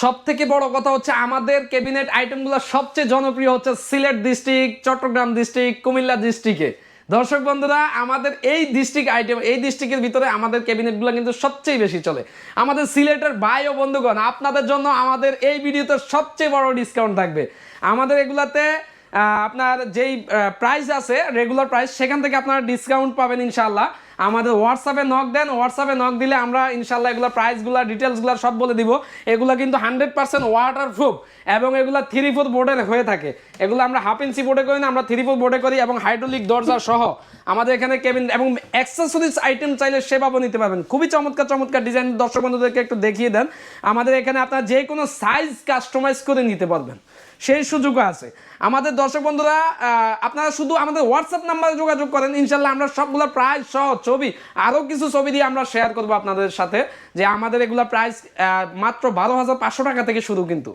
সব থেকে বড় কথা হচ্ছে আমাদের ক্যাবিনেট আইটেমগুলো সবচেয়ে জনপ্রিয় হচ্ছে সিলেট ডিস্ট্রিক্ট, চট্টগ্রাম ডিস্ট্রিক্ট, কুমিল্লা ডিস্ট্রিক্টে। দর্শক বন্ধুরা, আমাদের এই ডিস্ট্রিক্ট আইটেম, এই ডিস্ট্রিক্টের ভিতরে আমাদের ক্যাবিনেটগুলো কিন্তু সবচেয়ে বেশি চলে। আমাদের সিলেটের ভাই ও বন্ধুগণ, আপনাদের জন্য আমাদের এই ভিডিওতে সবচেয়ে বড় ডিসকাউন্ট থাকবে। আমাদের এগুলাতে আপনার যেই প্রাইস আছে রেগুলার প্রাইস সেখান থেকে আপনারা ডিসকাউন্ট পাবেন ইনশাল্লাহ আমাদের হোয়াটসঅ্যাপে নক দেন হোয়াটসঅ্যাপে নক দিলে আমরা ইনশাল্লাহ এগুলো প্রাইসগুলো ডিটেলসগুলো সব বলে দিব। এগুলো কিন্তু হান্ড্রেড পার্সেন্ট ওয়াটার প্রুফ এবং এগুলো থ্রি ফুট বোর্ডের হয়ে থাকে। এগুলো আমরা হাফ ইঞ্চি বোর্ডে করি না, আমরা থ্রি ফুট বোর্ডে করি এবং হাইড্রোলিক দরজা সহ আমাদের এখানে কেবিন এবং অ্যাক্সেসরিজ আইটেম চাইলে সেভাবে নিতে পারবেন। খুবই চমৎকার চমৎকার ডিজাইন দর্শক বন্ধুদেরকে একটু দেখিয়ে দেন। আমাদের এখানে আপনার যে কোনো সাইজ কাস্টমাইজ করে নিতে পারবেন। সেই সুযোগও আছে। আমাদের দর্শক বন্ধুরা আপনারা শুধু আমাদের হোয়াটসঅ্যাপ নাম্বারে যোগাযোগ করেন। ইনশাল্লাহ আমরা সবগুলো প্রাইস সহ ছবি আরও কিছু ছবি দিয়ে আমরা শেয়ার করব আপনাদের সাথে যে আমাদের এগুলো প্রাইস মাত্র বারো হাজার পাঁচশো টাকা থেকে শুরু কিন্তু।